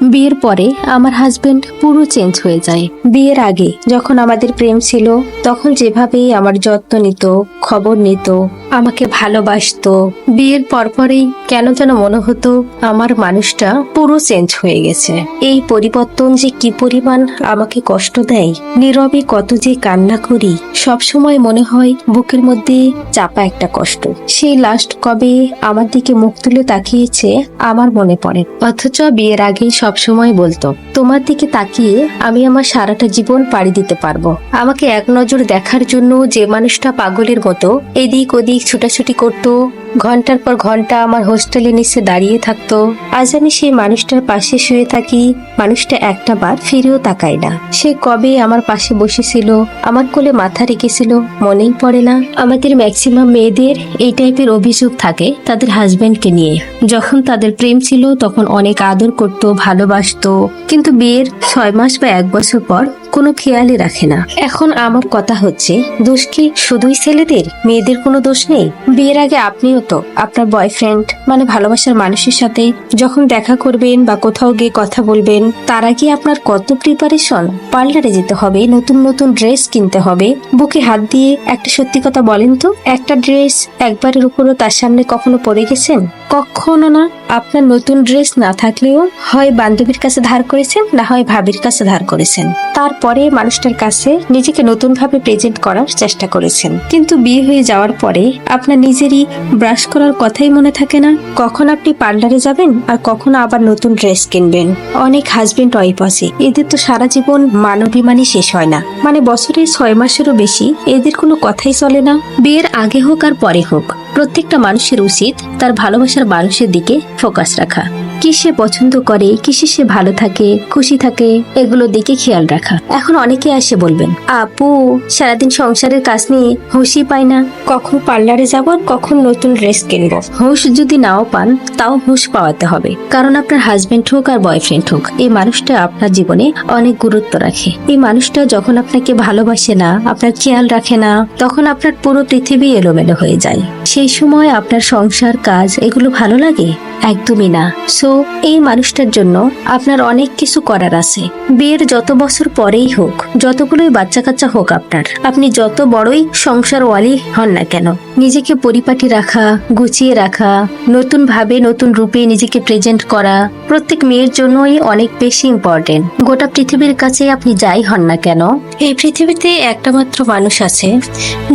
বিয়ের পরে আমার হাজবেন্ড পুরো চেঞ্জ হয়ে যায়। বিয়ের আগে যখন আমাদের প্রেম ছিল, তখন যেভাবেই আমার যত্ন নিত, খবর নিত, আমাকে ভালোবাসতো, বিয়ের পরপরেই কেন যেন মনে হতো আমার মানুষটা পুরো চেঞ্জ হয়ে গেছে। এই পরিবর্তন যে কি পরিমাণ আমাকে কষ্ট দেয়, নীরবে কত যে কান্না করি, সবসময় মনে হয় বুকের মধ্যে চাপা একটা কষ্ট। সেই লাস্ট কবে আমার দিকে মুখ তুলে তাকিয়েছে, আমার মনে পড়ে। অথচ বিয়ের আগে সবসময় বলতো, তোমার দিকে তাকিয়ে আমি আমার সারাটা জীবন পাড়ি দিতে পারব। আমাকে এক নজর দেখার জন্য যে মানুষটা পাগলের মতো, এদিক ওদিক ছুটাছুটি করতো ঘণ্টার পর ঘণ্টা আমার হোস্টেলে নিচে দাঁড়িয়ে থাকতো। আজ আমি সেই মানুষটার পাশে শুয়ে থাকি, মানুষটা একটা বার ফিরেও তাকায় না। সে কবে আমার পাশে বসেছিল, আমার কোলে মাথা রেখেছিল, মনেই পড়ে না। আমাদের ম্যাক্সিমাম মেয়েদের এই টাইপের অভিযোগ থাকে তাদের হাজব্যান্ডকে নিয়ে। যখন তাদের প্রেম ছিল, তখন অনেক আদর করতো, ভালোবাসতো। কিন্তু বিয়ের ছয় মাস বা এক বছর পর কোনো খেয়ালই রাখে না। এখন আমার কথা হচ্ছে, দোষ কি শুধুই ছেলেদের? মেয়েদের কোনো দোষ নেই? বিয়ের আগে আপনিও তো আপনার বয়ফ্রেন্ড মানে ভালোবাসার মানুষের সাথে যখন দেখা করবেন বা কোথাও গিয়ে কথা বলবেন, তার আগে আপনার কত প্রিপারেশন পার্লারে যেতে হবে, নতুন নতুন ড্রেস কিনতে হবে। বুকে হাত দিয়ে একটা সত্যি কথা বলেন তো, একটা ড্রেস একবারের উপরও তার সামনে কখনো পরে গেছেন? কখনো না। আপনার নতুন ড্রেস না থাকলেও হয় বান্ধবীর কাছে ধার করেছেন, না হয় ভাবির কাছে ধার করেছেন। তারপরে মানুষটার কাছে নিজেকে নতুন ভাবে প্রেজেন্ট করার চেষ্টা করেছেন। কিন্তু বিয়ে হয়ে যাওয়ার পরে আপনার নিজেরই ব্রাশ করার কথাই মনে থাকে না। কখন আপনি পার্লারে যাবেন আর কখনো আবার নতুন ড্রেস কিনবেন। অনেক হাজবেন্ড ওয়াইফ আছে। এদের তো সারা জীবন মানবিমানই শেষ হয় না। মানে বছরে ছয় মাসেরও বেশি এদের কোনো কথাই চলে না। বিয়ের আগে হোক আর পরে হোক, প্রত্যেকটা মানুষের উচিত তার ভালোবাসার মানুষের দিকে ফোকাস রাখা। কি সে পছন্দ করে কিসে সে ভালো থাকে খুশি থাকে এগুলো দিকে খেয়াল রাখা। এখন অনেকে আসে বলবেন আপু সারাদিন সংসারের কাজ নিয়ে হুঁশই পাই না। কখন পার্লারে যাব কখন নতুন ড্রেস কিনবো। হুঁশ যদি নাও পান তাও হুঁশ পাওয়াতে হবে। কারণ আপনার হাজবেন্ড হোক আর বয়ফ্রেন্ড হোক এই মানুষটা আপনার জীবনে অনেক গুরুত্ব রাখে। এই মানুষটা যখন আপনাকে ভালোবাসে না আপনার খেয়াল রাখে না তখন আপনার পুরো পৃথিবী এলোমেলো হয়ে যায়। সেই সময় আপনার সংসার কাজ এগুলো ভালো লাগে? একদমই না। সো এই মানুষটার জন্য আপনার অনেক কিছু করার আছে। বিয়ের যত বছর পরেই হোক, যতগুলোই বাচ্চা কাচ্চা হোক আপনার, আপনি যত বড়ই সংসার ওয়ালি হন না কেন, নিজেকে পরিপাটি রাখা, গুছিয়ে রাখা, নতুন ভাবে, নতুন রূপে নিজেকে প্রেজেন্ট করা, প্রত্যেক মেয়ের জন্যই অনেক বেশি ইম্পর্টেন্ট গোটা পৃথিবীর কাছে আপনি যাই হন না কেন, এই পৃথিবীতে একটা মাত্র মানুষ আছে,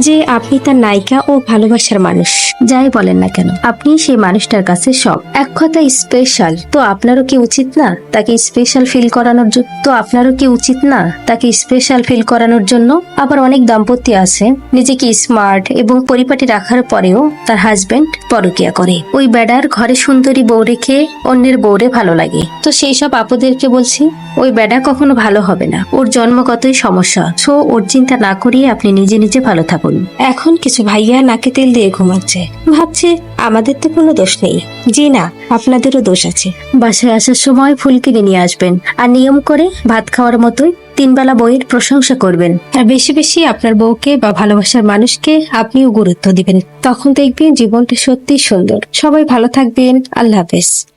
যে আপনি তার নায়িকা ও ভালোবাসার মানুষ। যাই বলেন না কেন, আপনি সেই মানুষটার কাছে সব। এক কথা স্পেশাল তো আপনারও কি উচিত না তাকে স্পেশাল ফিল করানোর জন্য তো আপনারও কি উচিত না তাকে স্পেশাল ফিল করানোর জন্য? আবার অনেক দাম্পত্য আছে, নিজেকে স্মার্ট এবং পরিপাটি রাখার পরেও তার হাজবেন্ড পরকিয়া করে। ওই বেডার ঘরে সুন্দরী বউ রেখে অন্যের বউরে ভালো লাগে। তো সেই সব আপুদেরকে বলছি, ওই বেডা কখনো ভালো হবে না। ওর জন্মগতই সমস্যা। সো ওর চিন্তা না করিয়ে আপনি নিজে নিজে ভালো থাকুন। এখন কিছু ভাইয়া নাকে তেল দিয়ে ঘুমাচ্ছে। ভাবছে, আমাদের তো কোনো দোষ নেই। জি না আপনাদেরও দোষ আছে। বাসায় আসার সময় ফুল কিনে নিয়ে আসবেন আর নিয়ম করে ভাত খাওয়ার মতোই তিনবেলা বইয়ের প্রশংসা করবেন। আর বেশি বেশি আপনার বউকে বা ভালোবাসার মানুষকে আপনিও গুরুত্ব দিবেন। তখন দেখবেন জীবনটা সত্যি সুন্দর। সবাই ভালো থাকবেন। আল্লাহ হাফেজ।